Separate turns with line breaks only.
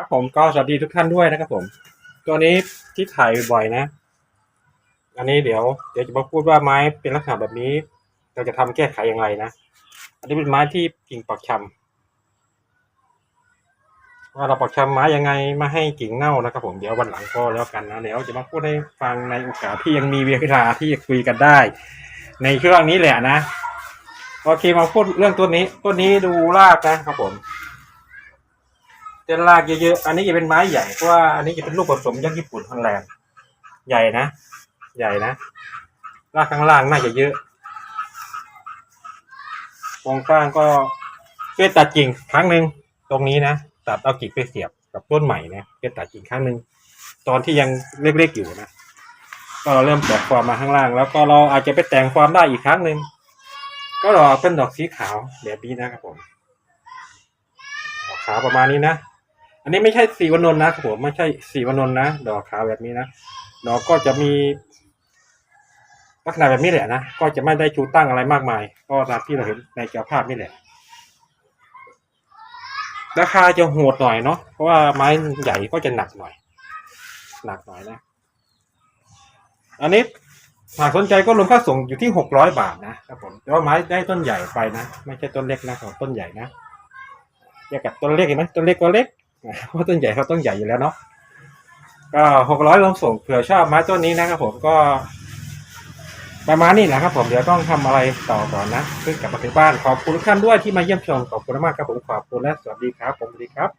ครับผมก็สวัสดีทุกท่านด้วยนะครับผม ตัวนี้ที่ถ่ายบ่อยๆนะ อันนี้เดี๋ยวเดี๋ยวจะมาพูดว่าไม้เป็นลักษณะแบบนี้ เราจะทำแก้ไขอย่างไรนะ อันนี้เป็นไม้ที่กิ่งปักชำว่าเราปักชำไม้ยังไงไมาให้กิ่งเน่านะครับผมเดี๋ยววันหลังก็แล้วกันนะเดี๋ยวจะมาพูดให้ฟังในโอกาสที่ยังมีเวลาที่จะคุยกันได้ ในช่วงนี้แหละนะโอเคมาพูดเรื่องต้นนี้ต้นนี้ดูรากนะครับผม เส้นรากเยอะๆ อันนี้จะเป็นไม้ใหญ่เพราะว่าอันนี้จะเป็นลูกผสมยักษ์ญี่ปุ่นฮอลแลนด์ใหญ่นะ ใหญ่นะรากข้างล่างน่าจะเยอะโครงสร้างก็เกตัดกิ่งครั้งหนึ่งตรงนี้นะตัดเอากิ่งไปเสียบกับต้นใหม่นะเกตัดกิ่งครั้งหนึ่งตอนที่ยังเล็กๆอยู่นะก็เราเริ่มแตกฟอร์มมาข้างล่าง แล้วก็เราอาจจะไปแต่งฟอร์มได้อีกครั้งหนึ่งก็รอเป็นดอกสีขาวแบบนี้นะครับผมขาวประมาณนี้นะ อันนี้ไม่ใช่สีวนนท์นะครับผมไม่ใช่สีวนนท์นะ ดอกขาวแบบนี้นะ ดอกก็จะมี ลักษณะแบบนี้แหละนะ ก็จะไม่ได้ชูตั้งอะไรมากมาย ก็ตามที่เราเห็นในจอภาพนี่แหละ ราคาจะโหดหน่อยเนาะ เพราะว่าไม้ใหญ่ก็จะหนักหน่อย หนักหน่อยนะ อันนี้หากสนใจก็รวมค่าส่งอยู่ที่หกร้อยบาทนะครับผมแต่ว่าไม้ได้ต้นใหญ่ไปนะ ไม่ใช่ต้นเล็กนะของต้นใหญ่นะแยกกับต้นเล็กเห็นไหมต้นเล็กก็เล็ก เพราะต้นใหญ่เขาต้นใหญ่อยู่แล้วเนาะก็หกร้อยลงส่งเผื่อชอบไม้ต้นนี้นะครับผมก็ ประมาณนี้แหละครับผมเดี๋ยวต้องทำอะไรต่อก่อนนะขึ้นกลับมาถึงบ้านขอบคุณทุกท่านด้วยที่มาเยี่ยมชมขอบคุณมากครับผมขอบคุณและสวัสดีครับผมสวัสดีครับ